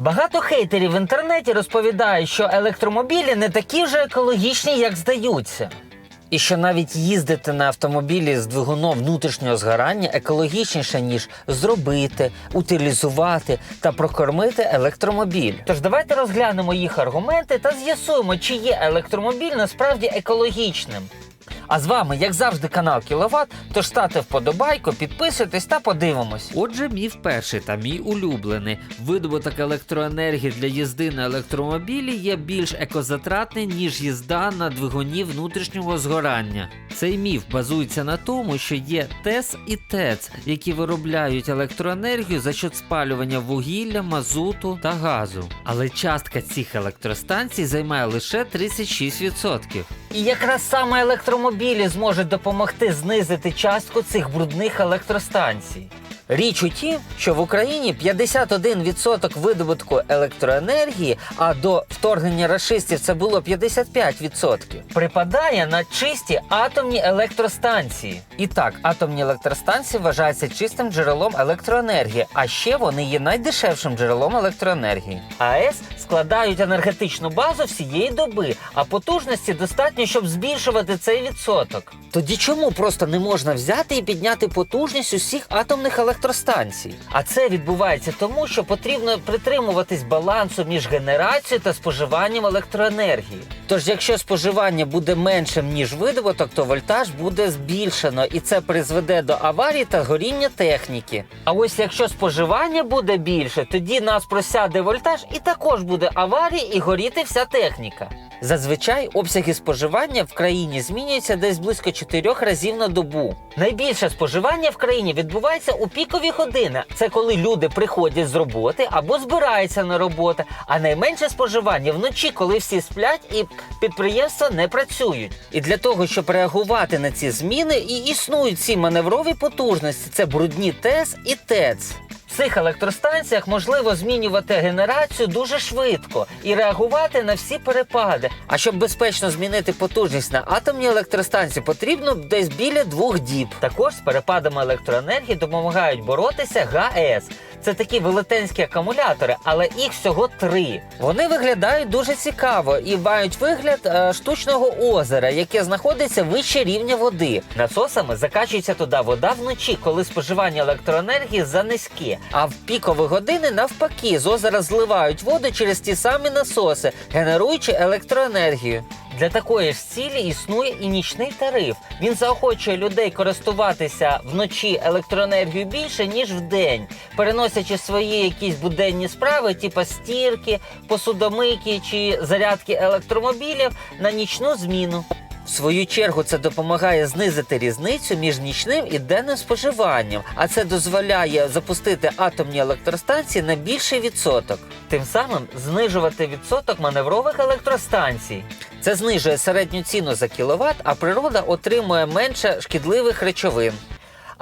Багато хейтерів в інтернеті розповідають, що електромобілі не такі вже екологічні, як здаються. І що навіть їздити на автомобілі з двигуном внутрішнього згорання екологічніше, ніж зробити, утилізувати та прокормити електромобіль. Тож давайте розглянемо їх аргументи та з'ясуємо, чи є електромобіль насправді екологічним. А з вами, як завжди, канал Кіловат. Тож ставте вподобайку, підписуйтесь та подивимось. Отже, міф перший та мій улюблений. Видобуток електроенергії для їзди на електромобілі є більш екозатратний, ніж їзда на двигуні внутрішнього згорання. Цей міф базується на тому, що є ТЕС і ТЕЦ, які виробляють електроенергію за счет спалювання вугілля, мазуту та газу. Але частка цих електростанцій займає лише 36%. І якраз саме електромобілі зможуть допомогти знизити частку цих брудних електростанцій. Річ у тім, що в Україні 51% видобутку електроенергії, а до вторгнення рашистів це було 55%, припадає на чисті атомні електростанції. І так, атомні електростанції вважаються чистим джерелом електроенергії, а ще вони є найдешевшим джерелом електроенергії. АЕС складають енергетичну базу всієї доби, а потужності достатньо, щоб збільшувати цей відсоток. Тоді чому просто не можна взяти і підняти потужність усіх атомних електростанцій? А це відбувається тому, що потрібно притримуватись балансу між генерацією та споживанням електроенергії. Тож, якщо споживання буде меншим ніж видобуток, то вольтаж буде збільшено, і це призведе до аварій та горіння техніки. А ось якщо споживання буде більше, тоді нас просяде вольтаж і також буде аварії і горіти вся техніка. Зазвичай обсяги споживання в країні змінюються десь близько 4 разів на добу. Найбільше споживання в країні відбувається у пікові години. Це коли люди приходять з роботи або збираються на роботу. А найменше споживання вночі, коли всі сплять і підприємства не працюють. І для того, щоб реагувати на ці зміни, і існують ці маневрові потужності. Це брудні ТЕС і ТЕЦ. Цих електростанціях можливо змінювати генерацію дуже швидко і реагувати на всі перепади. А щоб безпечно змінити потужність на атомній електростанції, потрібно десь біля двох діб. Також з перепадами електроенергії допомагають боротися ГАЕС. Це такі велетенські акумулятори, але їх всього три. Вони виглядають дуже цікаво і мають вигляд е, штучного озера, яке знаходиться вище рівня води. Насосами закачується туди вода вночі, коли споживання електроенергії занизьке. А в пікові години навпаки з озера зливають воду через ті самі насоси, генеруючи електроенергію. Для такої ж цілі існує і нічний тариф. Він заохочує людей користуватися вночі електроенергією більше ніж вдень, переносячи свої якісь буденні справи, типу стірки, посудомийки чи зарядки електромобілів на нічну зміну. Свою чергу це допомагає знизити різницю між нічним і денним споживанням, а це дозволяє запустити атомні електростанції на більший відсоток, тим самим знижувати відсоток маневрових електростанцій. Це знижує середню ціну за кіловат, а природа отримує менше шкідливих речовин.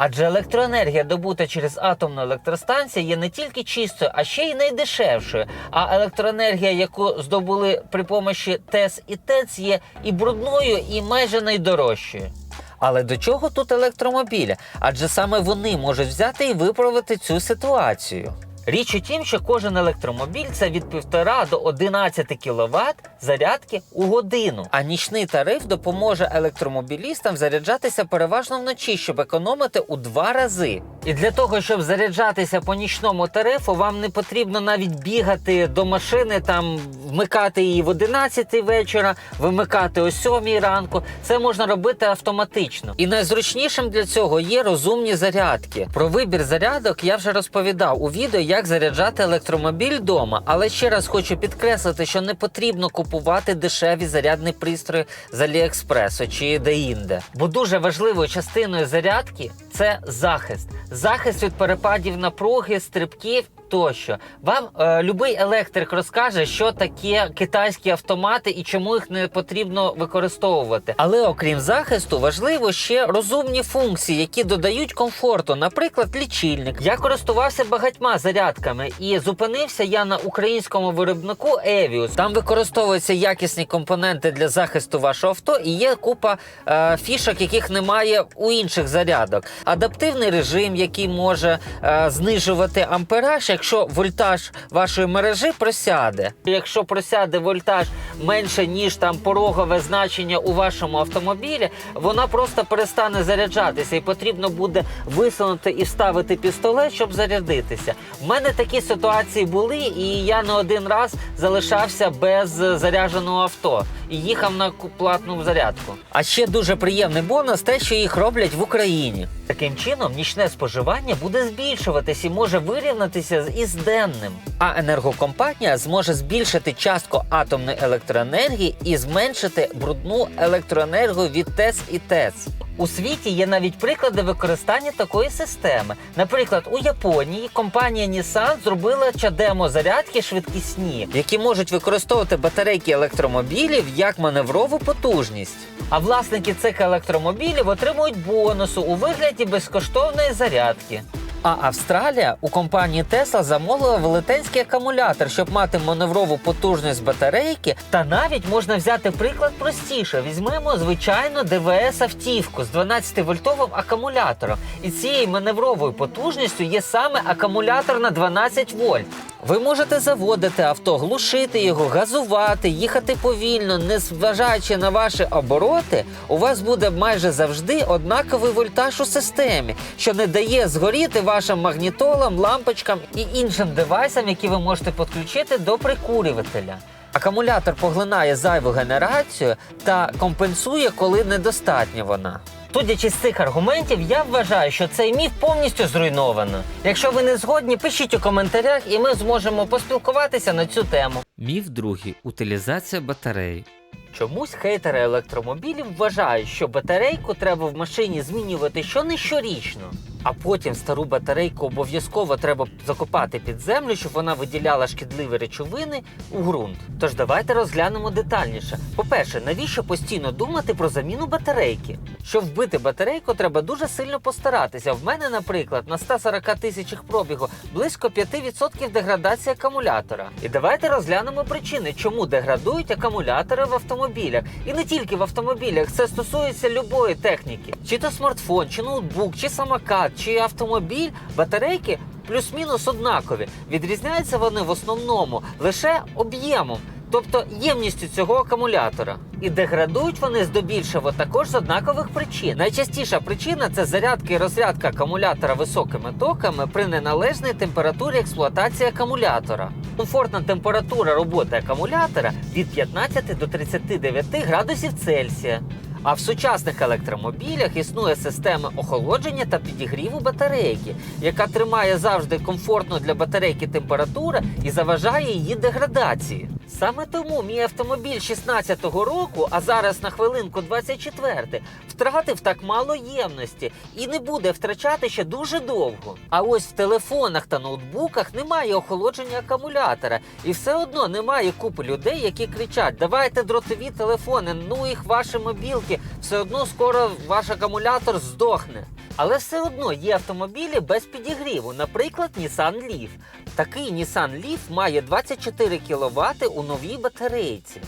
Адже електроенергія, добута через атомну електростанцію, є не тільки чистою, а ще й найдешевшою. А електроенергія, яку здобули при помощі ТЕС і ТЕЦ, є і брудною, і майже найдорожчою. Але до чого тут електромобілі? Адже саме вони можуть взяти і виправити цю ситуацію. Річ у тім, що кожен електромобіль це від 1,5 до 11 кВт зарядки у годину. А нічний тариф допоможе електромобілістам заряджатися переважно вночі, щоб економити у два рази. І для того, щоб заряджатися по нічному тарифу, вам не потрібно навіть бігати до машини, там вмикати її в 11 вечора, вимикати о 7 ранку. Це можна робити автоматично. І найзручнішим для цього є розумні зарядки. Про вибір зарядок я вже розповідав у відео, як заряджати електромобіль вдома. Але ще раз хочу підкреслити, що не потрібно купувати дешеві зарядні пристрої з Аліекспресу чи де-інде. Бо дуже важливою частиною зарядки це захист. Захист від перепадів напруги, стрибків. Тощо вам е, любий електрик розкаже, що таке китайські автомати і чому їх не потрібно використовувати. Але окрім захисту, важливо ще розумні функції, які додають комфорту. Наприклад, лічильник. Я користувався багатьма зарядками і зупинився я на українському виробнику Evius. Там використовуються якісні компоненти для захисту вашого авто, і є купа е, фішок, яких немає у інших зарядок. Адаптивний режим, який може е, знижувати ампераж, якщо вольтаж вашої мережі просяде. Якщо просяде вольтаж менше, ніж там порогове значення у вашому автомобілі, вона просто перестане заряджатися і потрібно буде висунути і вставити пістолет, щоб зарядитися. У мене такі ситуації були, і я не один раз залишався без зарядженого авто і їхав на платну зарядку. А ще дуже приємний бонус те, що їх роблять в Україні. Таким чином, нічне споживання буде збільшуватись і може вирівнятися із денним. А енергокомпанія зможе збільшити частку атомної електроенергії і зменшити брудну електроенергію від ТЕС і ТЕЦ. У світі є навіть приклади використання такої системи. Наприклад, у Японії компанія Nissan зробила чадемо зарядки швидкісні, які можуть використовувати батарейки електромобілів як маневрову потужність. А власники цих електромобілів отримують бонусу у вигляді безкоштовної зарядки. А Австралія у компанії Tesla замовила велетенський акумулятор, щоб мати маневрову потужність батарейки. Та навіть можна взяти приклад простіше. Візьмемо звичайну ДВС автівку з 12-вольтовим акумулятором. І цією маневровою потужністю є саме акумулятор на 12 вольт. Ви можете заводити авто, глушити його, газувати, їхати повільно, не зважаючи на ваші обороти, у вас буде майже завжди однаковий вольтаж у системі, що не дає згоріти вашим магнітолам, лампочкам і іншим девайсам, які ви можете підключити до прикурювателя. Акумулятор поглинає зайву генерацію та компенсує, коли недостатня вона. Судячи з цих аргументів, я вважаю, що цей міф повністю зруйновано. Якщо ви не згодні, пишіть у коментарях, і ми зможемо поспілкуватися на цю тему. Міф другий утилізація батарей. Чомусь хейтери електромобілів вважають, що батарейку треба в машині змінювати що не щорічно, а потім стару батарейку обов'язково треба закопати під землю, щоб вона виділяла шкідливі речовини у ґрунт. Тож давайте розглянемо детальніше. По-перше, навіщо постійно думати про заміну батарейки? Щоб вбити батарейку, треба дуже сильно постаратися. В мене, наприклад, на 140 тисячах пробігу близько 5% деградації акумулятора. І давайте розглянемо причини, чому деградують акумулятори в автомобілях. І не тільки в автомобілях, це стосується любої техніки. Чи то смартфон, чи ноутбук, чи самокат, чи автомобіль, батарейки плюс-мінус однакові. Відрізняються вони в основному лише об'ємом. Тобто ємністю цього акумулятора. І деградують вони здебільшого також з однакових причин. Найчастіша причина це зарядка і розрядка акумулятора високими токами при неналежній температурі експлуатації акумулятора. Комфортна температура роботи акумулятора від 15 до 39 градусів Цельсія. А в сучасних електромобілях існує система охолодження та підігріву батарейки, яка тримає завжди комфортну для батарейки температуру і заважає її деградації. Саме тому мій автомобіль 16-го року, а зараз на хвилинку 24, втратив так мало ємності і не буде втрачати ще дуже довго. А ось в телефонах та ноутбуках немає охолодження акумулятора, і все одно немає купи людей, які кричать: давайте дротові телефони, ну їх ваші мобілки, все одно скоро ваш акумулятор здохне. Але все одно є автомобілі без підігріву, наприклад, Nissan Leaf. Такий Nissan Leaf має 24 кВт у новій батарейці.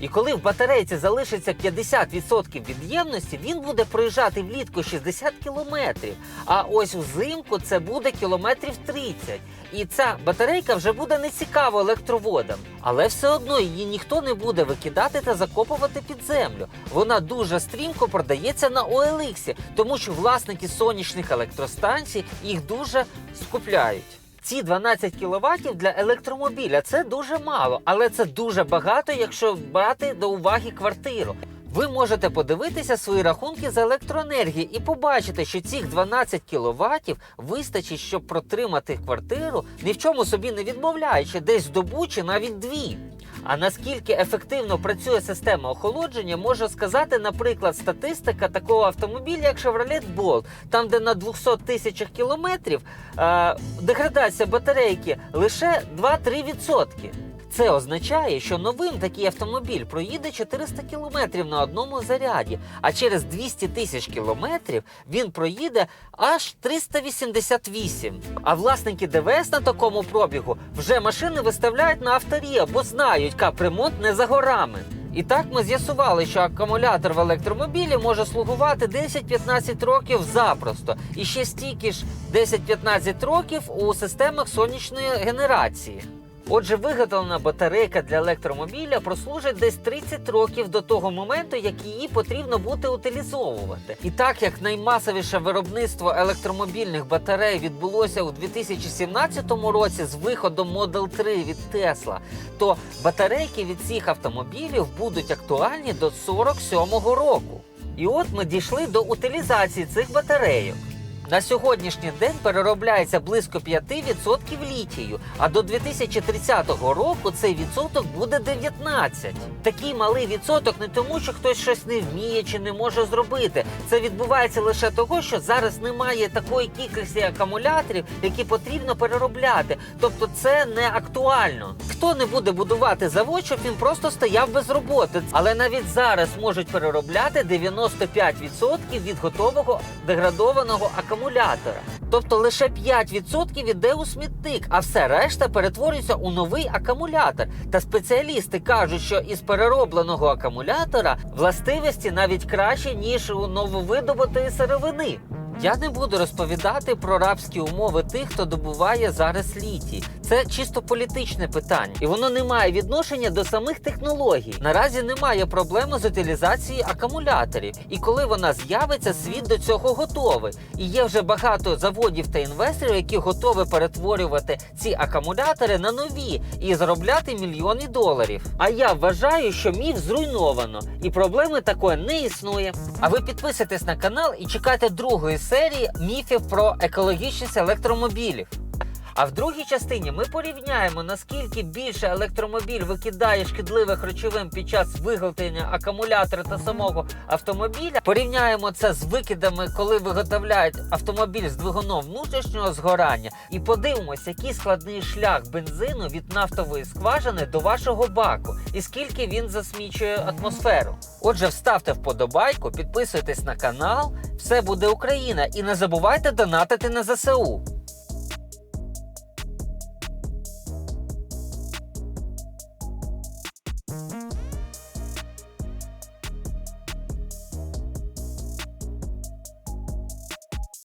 І коли в батарейці залишиться 50% від ємності, він буде проїжджати влітку 60 кілометрів. А ось взимку це буде кілометрів 30. І ця батарейка вже буде не цікава електроводам. Але все одно її ніхто не буде викидати та закопувати під землю. Вона дуже стрімко продається на OLX, тому що власники сонячних електростанцій їх дуже скупляють. Ці 12 кВт для електромобіля це дуже мало, але це дуже багато, якщо брати до уваги квартиру. Ви можете подивитися свої рахунки за електроенергію і побачити, що цих 12 кВт вистачить, щоб протримати квартиру, ні в чому собі не відмовляючи, десь добу чи навіть дві. А наскільки ефективно працює система охолодження, може сказати, наприклад, статистика такого автомобіля, як Chevrolet Bolt, там, де на 200 тисячах кілометрів е, деградація батарейки лише 2-3%. Це означає, що новим такий автомобіль проїде 400 кілометрів на одному заряді, а через 200 тисяч кілометрів він проїде аж 388. А власники ДВС на такому пробігу вже машини виставляють на авторія, бо знають, капремонт не за горами. І так ми з'ясували, що акумулятор в електромобілі може слугувати 10-15 років запросто, і ще стільки ж 10-15 років у системах сонячної генерації. Отже, виготовлена батарейка для електромобіля прослужить десь 30 років до того моменту, як її потрібно буде утилізовувати. І так як наймасовіше виробництво електромобільних батарей відбулося у 2017 році з виходом Model 3 від Tesla, то батарейки від цих автомобілів будуть актуальні до 47-го року. І от ми дійшли до утилізації цих батарейок. На сьогоднішній день переробляється близько 5% літію, а до 2030 року цей відсоток буде 19. Такий малий відсоток не тому, що хтось щось не вміє чи не може зробити. Це відбувається лише того, що зараз немає такої кількості акумуляторів, які потрібно переробляти. Тобто це не актуально. Хто не буде будувати завод, щоб він просто стояв без роботи. Але навіть зараз можуть переробляти 95% від готового деградованого акумулятора. Тобто лише 5% іде у смітник, а все решта перетворюється у новий акумулятор. Та спеціалісти кажуть, що із переробленого акумулятора властивості навіть краще, ніж у нововидобутої сировини. Я не буду розповідати про рабські умови тих, хто добуває зараз літій. Це чисто політичне питання, і воно не має відношення до самих технологій. Наразі немає проблеми з утилізацією акумуляторів. І коли вона з'явиться, світ до цього готовий. І є вже багато заводів та інвесторів, які готові перетворювати ці акумулятори на нові і заробляти мільйони доларів. А я вважаю, що міф зруйновано, і проблеми такої не існує. А ви підписуйтесь на канал і чекайте другої серії міфів про екологічність електромобілів. А в другій частині ми порівняємо, наскільки більше електромобіль викидає шкідливих речовин під час виготовлення акумулятора та самого автомобіля. Порівняємо це з викидами, коли виготовляють автомобіль з двигуном внутрішнього згорання, і подивимося, який складний шлях бензину від нафтової скважини до вашого баку, і скільки він засмічує атмосферу. Отже, вставте вподобайку, підписуйтесь на канал. Все буде Україна, і не забувайте донатити на ЗСУ.